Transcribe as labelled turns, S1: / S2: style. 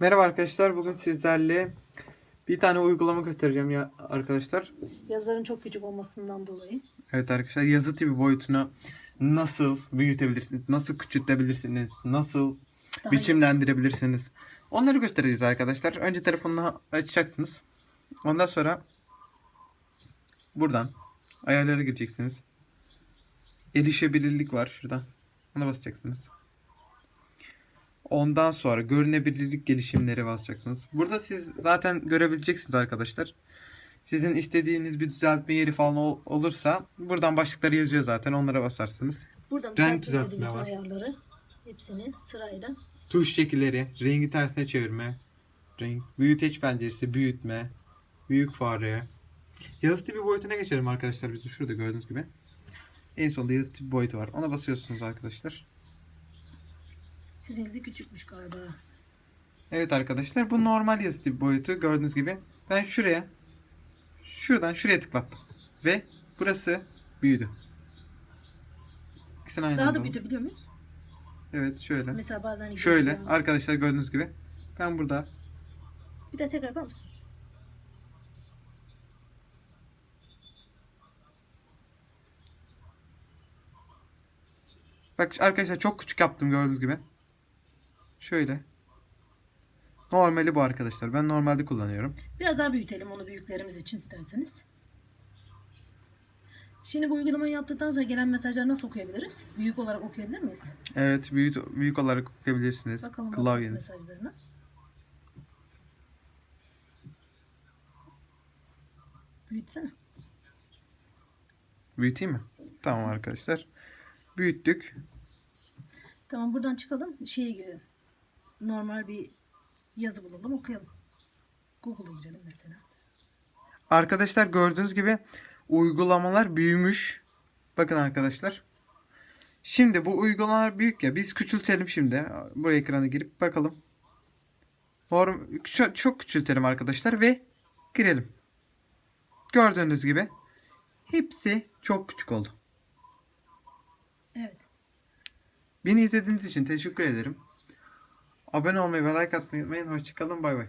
S1: Merhaba arkadaşlar. Bugün sizlerle bir tane uygulama göstereceğim ya arkadaşlar.
S2: Yazların çok küçük olmasından dolayı.
S1: Evet arkadaşlar yazı tipi boyutunu nasıl büyütebilirsiniz, nasıl küçültebilirsiniz, nasıl
S2: Daha
S1: biçimlendirebilirsiniz. Onları göstereceğiz arkadaşlar. Önce telefonunu açacaksınız. Ondan sonra buradan ayarlara gireceksiniz. Erişebilirlik var şuradan. Ona basacaksınız. Ondan sonra görünebilirlik gelişimleri basacaksınız. Burada siz zaten görebileceksiniz arkadaşlar. Sizin istediğiniz bir düzeltme yeri falan ol- olursa buradan başlıkları yazıyor zaten onlara basarsınız.
S2: Buradan
S1: Renk
S2: düzeltme
S1: var.
S2: ayarları hepsini sırayla.
S1: Tuş şekilleri, rengi tersine çevirme, renk, büyüteç penceresi, büyütme, büyük fare. Yazı tipi boyutuna geçelim arkadaşlar biz de şurada gördüğünüz gibi. En sonunda yazı tipi boyutu var. Ona basıyorsunuz arkadaşlar.
S2: Sizinkizi küçükmüş galiba.
S1: Evet arkadaşlar bu normal yazı tipi boyutu gördüğünüz gibi. Ben şuraya şuradan şuraya tıklattım. Ve burası büyüdü. İkisini aynı
S2: Daha
S1: anda
S2: da
S1: aldım.
S2: büyütebiliyor muyuz?
S1: Evet şöyle.
S2: Mesela bazen
S1: Şöyle
S2: gidiyorum.
S1: arkadaşlar gördüğünüz gibi. Ben burada
S2: Bir de tekrar yapar mısınız?
S1: Bak arkadaşlar çok küçük yaptım gördüğünüz gibi. Şöyle. Normali bu arkadaşlar. Ben normalde kullanıyorum.
S2: Biraz daha büyütelim onu büyüklerimiz için isterseniz. Şimdi bu uygulamayı yaptıktan sonra gelen mesajları nasıl okuyabiliriz? Büyük olarak okuyabilir miyiz?
S1: Evet büyük, büyük olarak okuyabilirsiniz.
S2: Bakalım
S1: Klavyeniz.
S2: mesajlarına. Büyütsene.
S1: Büyüteyim mi? Tamam arkadaşlar. Büyüttük.
S2: Tamam buradan çıkalım. Şeye girelim. Normal bir yazı bulalım okuyalım. Google'a girelim mesela.
S1: Arkadaşlar gördüğünüz gibi uygulamalar büyümüş. Bakın arkadaşlar. Şimdi bu uygulamalar büyük ya. Biz küçültelim şimdi. Bu ekrana girip bakalım. Norm çok, çok küçültelim arkadaşlar ve girelim. Gördüğünüz gibi hepsi çok küçük oldu.
S2: Evet.
S1: Beni izlediğiniz için teşekkür ederim. Abone olmayı ve like atmayı unutmayın. Hoşçakalın. Bay bay.